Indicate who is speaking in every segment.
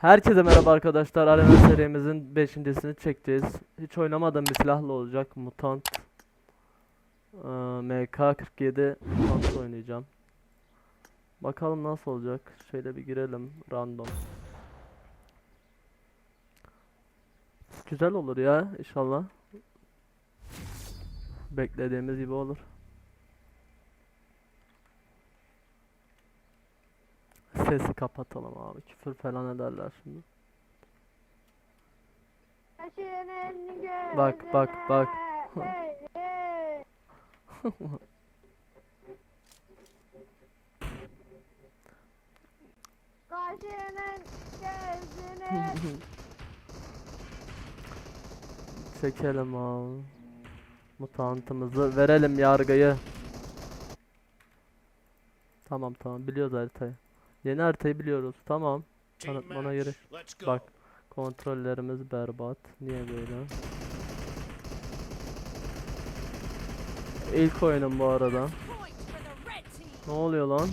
Speaker 1: Herkese merhaba arkadaşlar. Arena serimizin 5.sini çekeceğiz. Hiç oynamadığım bir silahla olacak. Mutant eee, MK47 Mutant oynayacağım. Bakalım nasıl olacak. Şöyle bir girelim random. Güzel olur ya inşallah. Beklediğimiz gibi olur. Sesi kapatalım abi. Küfür falan ederler şimdi. Bak, bak, bak.
Speaker 2: Kaşının gözüne
Speaker 1: Çekelim abi. Mutantımızı verelim yargıyı. Tamam tamam biliyoruz haritayı. Yeni haritayı biliyoruz. Tamam.
Speaker 3: Let's go.
Speaker 1: Bak. Kontrollerimiz berbat. Niye böyle? İlk oyunum bu arada. Ne oluyor lan?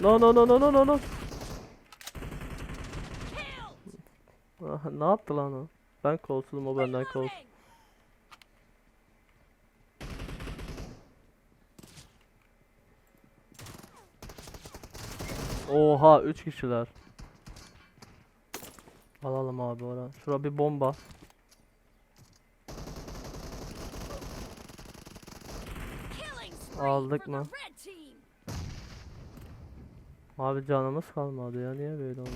Speaker 1: No no no no no no no.
Speaker 2: Kill.
Speaker 1: Ah, ne yaptı lan o? Ben kolsuzum o benden kolsuz. Oha 3 kişiler. Alalım abi ora. Şura bir bomba. Aldık mı? Abi canımız kalmadı ya niye böyle oldu?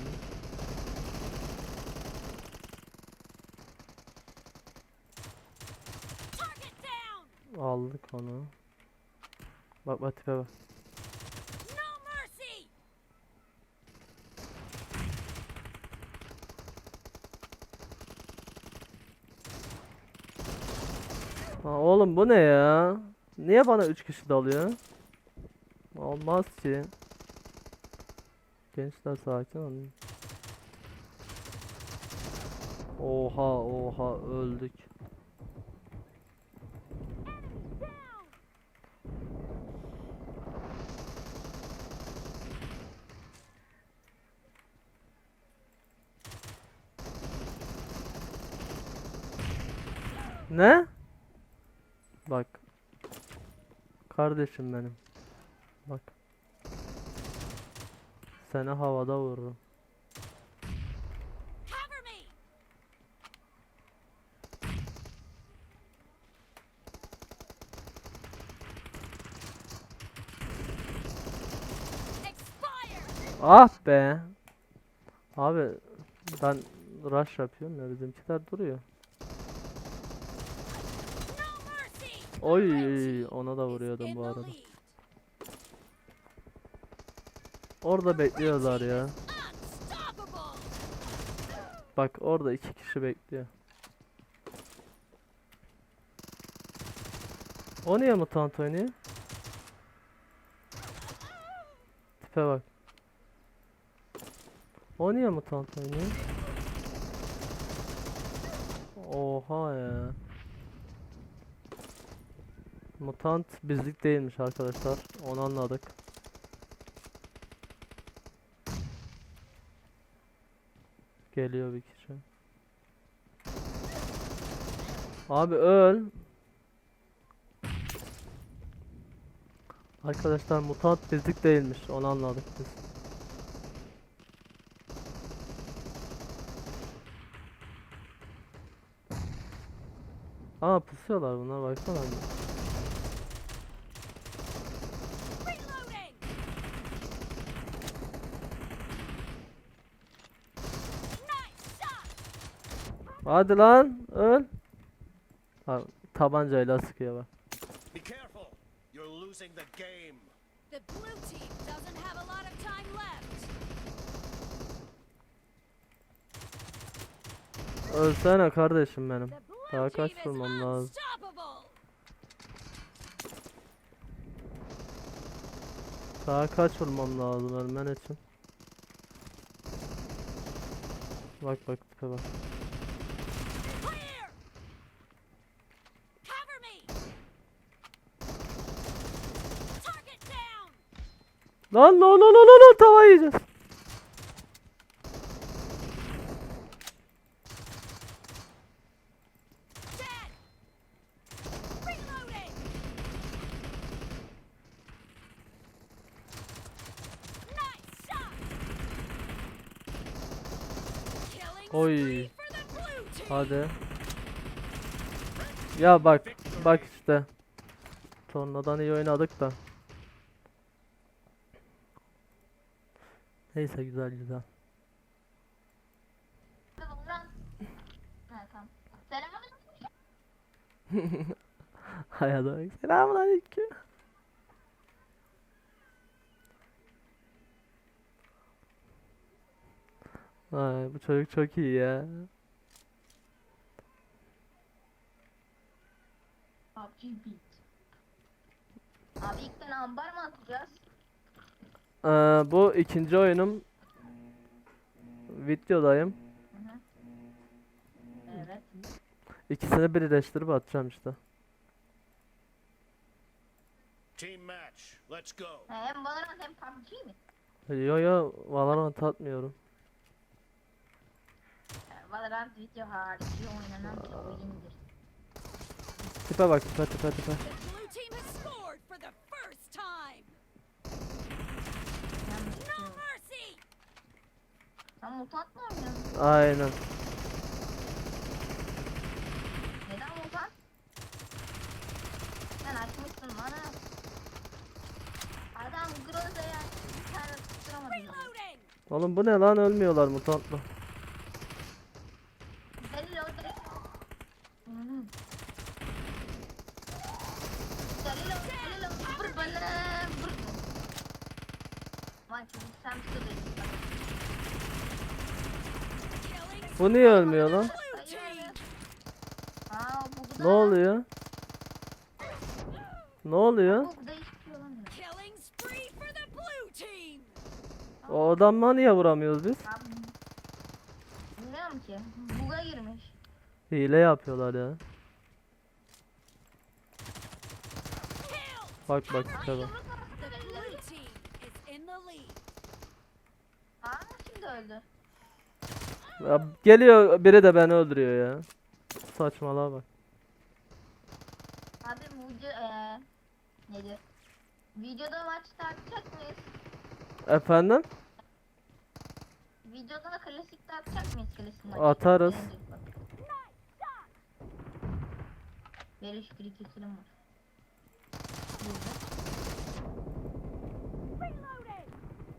Speaker 2: Target down.
Speaker 1: Aldık onu. Bak bak tipe bak. Ha, oğlum bu ne ya? Niye bana 3 kişi dalıyor? Olmaz ki. Gençler sakin olun. Oha oha öldük. Ne? Bak. Kardeşim benim. Bak. Seni havada vururum. Ah be. Abi ben rush yapıyorum ya bizimkiler duruyor.
Speaker 2: No mercy.
Speaker 1: Oy ona da vuruyordum bu arada. Orada bekliyorlar ya. Bak orada iki kişi bekliyor. O niye mutant oynuyor? Tipe bak. O niye mutant oynuyor? Oha ya. Mutant bizlik değilmiş arkadaşlar. Onu anladık. Geliyor bir kişi. Abi öl. Arkadaşlar mutant bizlik değilmiş. Onu anladık biz. Aa pusuyorlar bunlar baksana. bir. Hadi lan öl. Tabancayla sıkıyor bak.
Speaker 3: Be careful. You're losing the game.
Speaker 2: The blue team doesn't have a lot of time left.
Speaker 1: Ölsene kardeşim benim. Daha kaç vurmam lazım? Daha kaç vurmam lazım ölmen için? Bak bak tipe bak. Lan lan lan lan lan tava yiyeceğiz. Oy. Hadi. Ya bak bak işte. Sonradan iyi oynadık da. Neyse güzel güzel. Hayata bak. Selamünaleyküm. Ay bu çocuk çok iyi ya.
Speaker 4: PUBG Beat. Abi ilk ambar mı atacağız?
Speaker 1: Ee, bu ikinci oyunum. Videodayım.
Speaker 4: Evet.
Speaker 1: İkisini birleştirip atacağım işte.
Speaker 3: Team match. Let's go.
Speaker 4: Hem Valorant hem PUBG mi?
Speaker 1: Yo yo Valorant atmıyorum.
Speaker 4: Valorant video harici oynanan bir oyundur.
Speaker 1: Tipe bak tipe tipe tipe.
Speaker 2: The blue team has scored for the first time!
Speaker 4: Yalnız
Speaker 2: No
Speaker 4: şu-
Speaker 2: mercy!
Speaker 4: Sen mutant mı oynuyorsun?
Speaker 1: Aynen.
Speaker 4: Neden mutant? Sen açmışsın bana. Adam Groza'ya bir tane tutturamadı.
Speaker 2: Reloading!
Speaker 1: Oğlum bu ne lan ölmüyorlar mutantla.
Speaker 4: Delil o delil. Hı. Delil o delil o. Vur bana. Vur. Vay çocuk sen tutuyorsun.
Speaker 2: Killing
Speaker 1: Bu niye ölmüyor lan?
Speaker 4: Aa bu
Speaker 1: Ne oluyor? Ne oluyor?
Speaker 4: Bu da hiçbir şey olamıyor.
Speaker 2: Killing spree for the blue team!
Speaker 1: O adamla niye vuramıyoruz biz?
Speaker 4: Abi, bilmiyorum ki. Buga girmiş.
Speaker 1: Hile yapıyorlar ya.
Speaker 2: Kill!
Speaker 1: Bak bak tipe bak.
Speaker 2: The blue team is in the lead.
Speaker 4: Aa şimdi öldü.
Speaker 1: Ya geliyor biri de beni öldürüyor ya. Saçmalığa bak.
Speaker 4: Abi bu eee nedir? Videoda maç tartacak mıyız?
Speaker 1: Efendim?
Speaker 4: Videoda da klasik tartacak mıyız klasik maçı?
Speaker 1: Atarız.
Speaker 4: İki kilim var.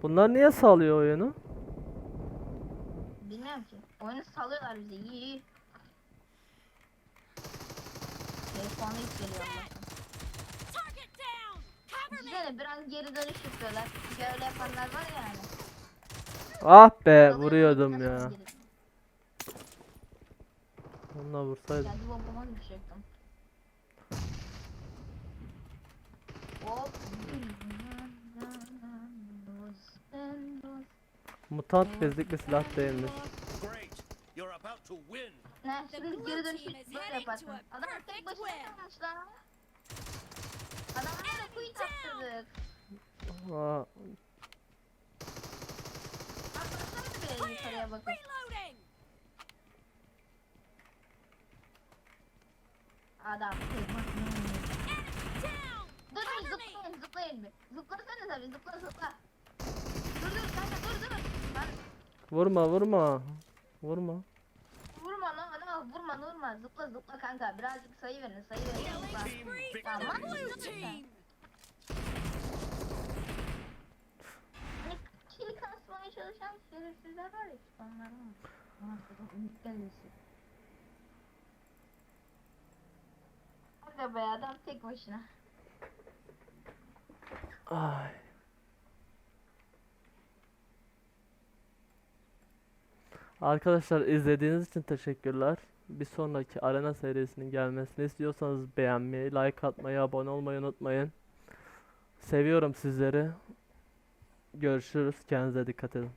Speaker 1: Bunlar niye salıyor oyunu?
Speaker 4: Bilmiyorum ki. Oyunu salıyorlar bize. İyi iyi.
Speaker 2: Down! Cover me!
Speaker 4: Düşünsene biraz geri dönüş yapıyorlar. Çünkü öyle yapanlar var ya yani.
Speaker 1: Ah be vuruyordum ya. Onunla vursaydım.
Speaker 4: Kendi bombama düşecektim. Hop.
Speaker 1: Mutant bezlik bir silah değilmiş.
Speaker 2: Blue
Speaker 4: geri dönüş böyle yaparsın. Adam tek başına kalmış lan. Adamlara quit attırdık.
Speaker 1: Aa,
Speaker 4: Atlasana bile yukarıya bakın.
Speaker 2: Reloading!
Speaker 4: Adam tek başına oynuyor.
Speaker 2: Down!
Speaker 4: Dur dur zıplayın zıplayın bir. Zıplasana tabii zıpla zıpla. Dur dur kanka dur dur. Lan
Speaker 1: vurma vurma. Vurma.
Speaker 4: Lan vurma vurma. Zıpla zıpla kanka. Birazcık sayı verin sayı verin. Zıpla. Tamam. kill kasmaya çalışan şerefsizler var ya. Onlar var. Ona kadar ümit gelmesin. Aga be adam tek başına.
Speaker 1: Ay. Arkadaşlar izlediğiniz için teşekkürler. Bir sonraki arena serisinin gelmesini istiyorsanız beğenmeyi, like atmayı, abone olmayı unutmayın. Seviyorum sizleri. Görüşürüz. Kendinize dikkat edin.